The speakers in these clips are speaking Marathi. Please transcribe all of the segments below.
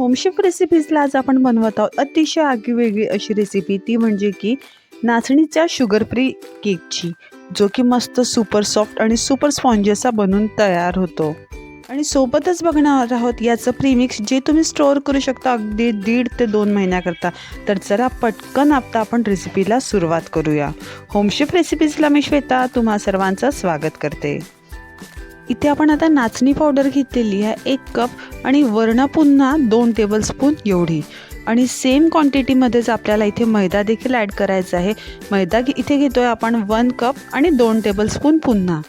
होमशेफ रेसिपीजला आज आपण बनवत आहोत. अतिशय आगीवेगळी अशी रेसिपी ती म्हणजे की नाचणीच्या शुगर फ्री केकची जो की मस्त सुपर सॉफ्ट आणि सुपर स्पॉन्जी असा बनून तयार होतो. आणि सोबतच बघणार आहोत याचं प्रीमिक्स जे तुम्ही स्टोअर करू शकता अगदी दीड ते दोन महिन्याकरता. तर जरा पटकन आता आपण रेसिपीला सुरुवात करूया. होमशेफ रेसिपीजला मी श्वेता तुम्हा सर्वांचं स्वागत करते. इथे आपण आता नाचणी पावडर घेतलेली आहे एक कप आणि वर्ण पुन्हा दोन टेबलस्पून एवढी. आणि सेम क्वांटिटीमध्येच आपल्याला इथे मैदा देखील ॲड करायचा आहे. मैदा घे- इथे आहे आपण वन कप आणि दोन टेबलस्पून पुन्हा.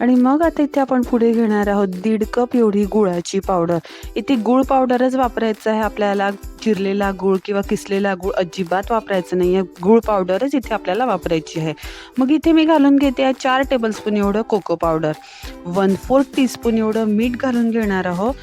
आणि मग आता इथे आपण पुढे घेणार आहोत दीड कप एवढी गुळाची पावडर इथे गुळ पावडरच वापरायचं आहे आपल्याला. चिरलेला गूळ किंवा किसलेला गूळ अजिबात वापरायचं नाही आहे गूळ पावडरच इथे आपल्याला वापरायची आहे. मग इथे मी घालून घेते आहे चार टेबलस्पून एवढं cocoa powder one fourth teaspoon एवढं मीठ घालून घेणार आहोत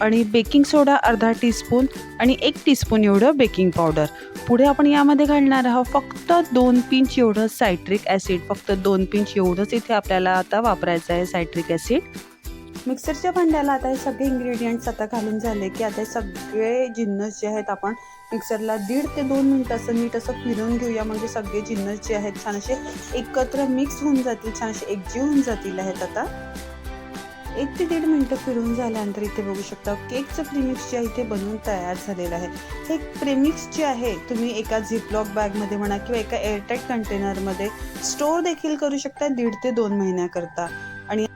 आणि बेकिंग सोडा अर्धा टीस्पून आणि एक टीस्पून एवढं बेकिंग पावडर पुढे आपण यामध्ये घालणार आहोत फक्त दोन पिंच एवढं सायट्रिक ॲसिड फक्त दोन पिंच एवढंच इथे आपल्याला आता वापरायचं आहे सायट्रिक ॲसिड मिक्सरच्या भांड्याला आता हे सगळे इन्ग्रेडियंट्स आता घालून झाले की आता हे सगळे जिन्नस जे आहेत आपण मिक्सरला दीड ते दोन मिनटं असं नीट असं फिरवून घेऊया. म्हणजे सगळे जिन्नस जे आहेत छान असे एकत्र मिक्स होऊन जातील छान असे एकजीव होऊन जातील आहेत आता. एक ते दीड मिनटं फिरून झाल्यानंतर इथे बघू शकता केकचं प्रेमिक्स जे आहे ते बनवून तयार झालेलं आहे. हे प्रेमिक्स जे आहे तुम्ही एका झिपलॉक बॅगमध्ये म्हणा किंवा एका एअरटाईट कंटेनरमध्ये स्टोअर देखील करू शकता दीड ते दोन महिन्याकरता. आणि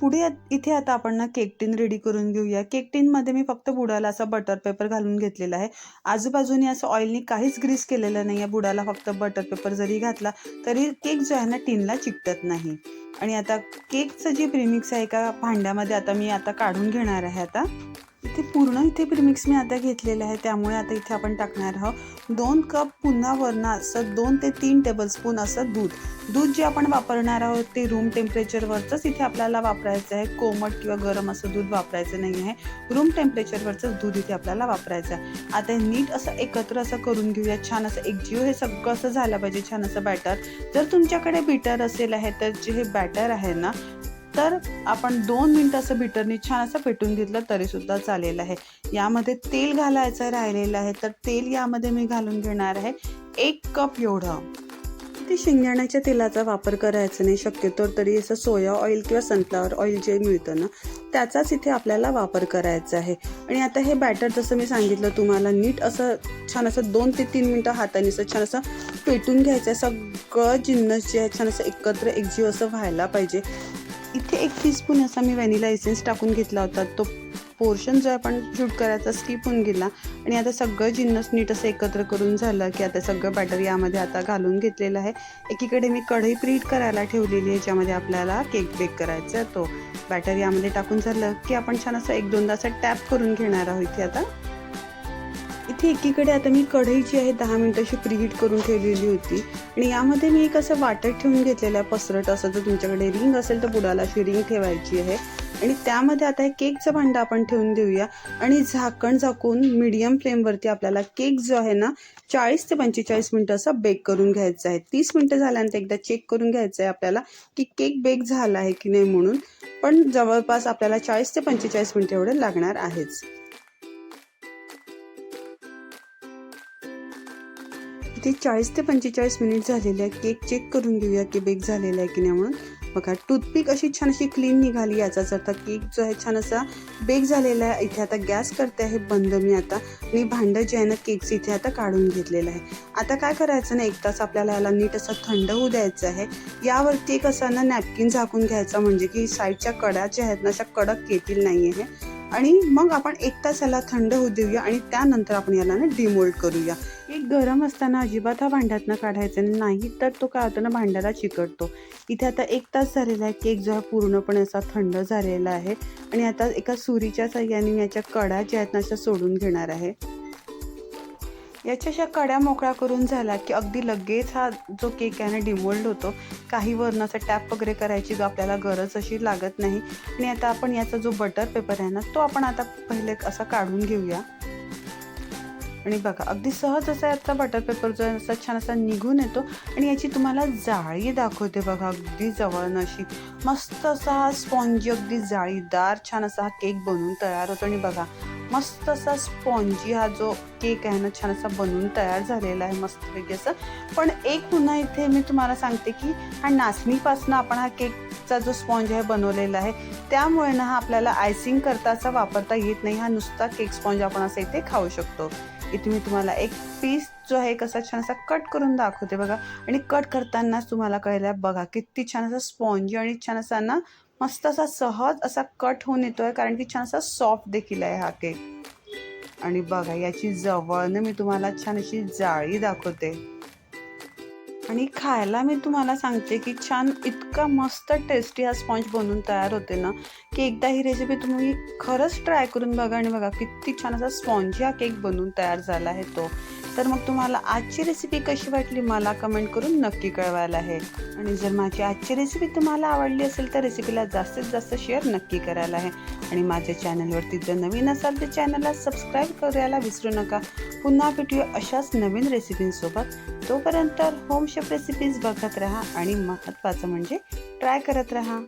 पुढे इथे आता आपण ना केक टीन रेडी करून घेऊया. केक टीनमध्ये मी फक्त बुडाला असा बटर पेपर घालून घेतलेला आहे. आजूबाजूने असं ऑइलनी काहीच ग्रीस केलेलं नाही आहे बुडाला फक्त बटर पेपर जरी घातला तरी केक जो आहे ना टीनला चिकटत नाही. आणि आता केकचं जे प्रिमिक्स आहे एका भांड्यामध्ये आता मी आता काढून घेणार आहे आता. ते पूर्ण इथे प्रिमिक्स मी आता घेतलेलं आहे. त्यामुळे आता इथे आपण टाकणार आहोत. दोन कप पुन्हा वरनं असं दोन ते तीन टेबलस्पून असं दूध. दूध जे आपण वापरणार आहोत ते रूम टेम्परेचरवरचंच इथे आपल्याला वापरायचं आहे. कोमट किंवा गरम असं दूध वापरायचं नाही आहे. रूम टेम्परेचरवरचंच दूध इथे आपल्याला वापरायचं आहे. आता नीट असं एकत्र असं करून घेऊया. छान असं एकजीव हे सगळं असं झालं पाहिजे. छान असं बॅटर जर तुमच्याकडे बीटर असेल आहे तर जे हे बॅटर आहे ना तर आपण दोन मिनटं असं बिटरनी छान असं पेटून घेतलं तरी सुद्धा चालेल आहे. यामध्ये तेल घालायचं राहिलेलं आहे तर तेल यामध्ये मी घालून घेणार आहे एक कप एवढं. ते शेंगदाण्याच्या तेलाचा वापर करायचा नाही शक्यतो तरी असं सोया ऑइल किंवा सनफ्लावर ऑइल जे मिळतं ना त्याचाच इथे आपल्याला वापर करायचा आहे. आणि आता हे बॅटर जसं मी सांगितलं तुम्हाला नीट असं छान असं दोन ते तीन मिनटं हाताने असं छान असं पेटून घ्यायचं आहे. सगळं जिन्नस जे आहे छान असं एकत्र एकजीव असं व्हायला पाहिजे. इथे एक टीस्पून असा मी व्हॅनिला एसेन्स टाकून घेतला होता. तो पोर्शन जो आपण शूट करायचा स्किप होऊन गेला. आणि आता सगळं जिन्नस नीट असं एकत्र करून झालं की आता सगळं बॅटर यामध्ये आता घालून घेतलेलं आहे. एकीकडे मी कढई प्रीट करायला ठेवलेली आहे ज्यामध्ये आपल्याला केक बेक करायचा तो बॅटर यामध्ये टाकून झालं की आपण छान असं एक दोनदा असं टॅप करून घेणार आहोत इथे आता. इथे एकीकडे आता मी कढई जी आहे दहा मिनटं अशी प्रीहीट करून ठेवलेली होती. आणि यामध्ये मी एक असं वाटत ठेवून घेतलेलं आहे पसरट असं जर तुमच्याकडे रिंग असेल तर बुडाला अशी रिंग ठेवायची आहे. आणि त्यामध्ये आता हे केकचं भांडं आपण ठेवून देऊया. आणि झाकण झाकून मीडियम फ्लेमवरती आपल्याला केक जो आहे ना चाळीस ते पंचेचाळीस मिनटं असा बेक करून घ्यायचा आहे. तीस मिनटं झाल्यानंतर एकदा चेक करून घ्यायचं आहे आपल्याला की केक बेक झाला आहे की नाही म्हणून. पण जवळपास आपल्याला चाळीस ते पंचेचाळीस मिनटं एवढे लागणार आहेच. इथे चाळीस ते पंचेचाळीस मिनिट झालेले आहे केक चेक करून घेऊया की बेक झालेला आहे की नाही म्हणून. बघा टूथपिक अशी छान अशी क्लीन निघाली याचाच अर्थ केक जो आहे छान असा बेक झालेला आहे. इथे आता गॅस करते आहे बंद मी आता. आणि भांडं जे आहे ना केकचं इथे आता काढून घेतलेलं आहे. आता काय करायचं ना एक तास आपल्याला याला नीट असा थंड होऊ द्यायचं आहे. यावरती एक असा ना नॅपकिन झाकून घ्यायचा म्हणजे की साईडच्या कडा ज्या आहेत ना अशा कडक येतील नाही आहे आणि मग आपण एक तास याला थंड होऊ देऊया आणि त्यानंतर आपण याला ना डिमोल्ड करूया. एक गरम असताना अजिबात हा भांड्यातनं काढायचं नाही तर तो काय होतो ना भांड्याला चिकटतो. इथे आता एक तास झालेला आहे केक जो हा पूर्णपणे असा थंड झालेला आहे आणि आता एका सुरीच्या साह्याने याच्या कडा ज्या आहेत ना अशा सोडून घेणार आहे. याच्या अशा कड्या मोकळ्या करून झाला की अगदी लगेच हा जो केक आहे ना डिमोल्ड होतो. काही वरून असं टॅप वगैरे करायची जो आपल्याला गरज अशी लागत नाही. आणि आता आपण याचा जो बटर पेपर आहे ना तो आपण आता पहिले असा काढून घेऊया. आणि बघा अगदी सहज असा याचा बटर पेपर जो आहे असा छान असा निघून येतो. आणि याची तुम्हाला जाळी दाखवते बघा अगदी जवळनं अशी मस्त असा हा स्पॉन्जी अगदी जाळीदार छान असा हा केक बनवून तयार होतो. आणि बघा मस्त असा स्पॉन्जी हा जो केक आहे ना छान असा बनवून तयार झालेला आहे मस्तपैकी असं. पण एक पुन्हा इथे मी तुम्हाला सांगते की हा नाचणीपासून आपण हा केकचा जो स्पॉन्ज आहे बनवलेला आहे त्यामुळे ना हा आपल्याला आयसिंग करता असा वापरता येत नाही. हा नुसता केक स्पॉन्ज आपण असं इथे खाऊ शकतो. इथे मी तुम्हाला एक पीस जो आहे कसा छान असा कट करून दाखवते बघा. आणि कट करतानाच तुम्हाला कळलं बघा किती छान असा स्पॉन्जी आणि छान असा ना मस्त असा सहज असा कट होऊन येतोय कारण की छान असा सॉफ्ट देखील आहे हा केक आणि बघा याची जवळनं मी तुम्हाला छान अशी जाळी दाखवते. आणि खायला मी तुम्हाला सांगते की छान इतका मस्त टेस्टी हा स्पॉन्ज बनवून तयार होते ना की एकदा ही रेसिपी तुम्ही खरंच ट्राय करून बघा आणि बघा किती छान असा स्पॉन्ज हा केक बनवून तयार झाला आहे तो. तर मग तुम्हाला आजची रेसिपी कशी वाटली मला कमेंट करून नक्की कळवायला आहे. आणि जर माझी आजची रेसिपी तुम्हाला आवडली असेल तर रेसिपीला जास्तीत जास्त शेअर नक्की करायला आहे. आणि माझ्या चॅनलवरती जर नवीन असाल तर चॅनलला सबस्क्राईब करायला विसरू नका. पुन्हा भेटूया अशाच नवीन रेसिपींसोबत तोपर्यंत होम शेफ रेसिपीज बघत राहा आणि महत्त्वाचं म्हणजे ट्राय करत राहा.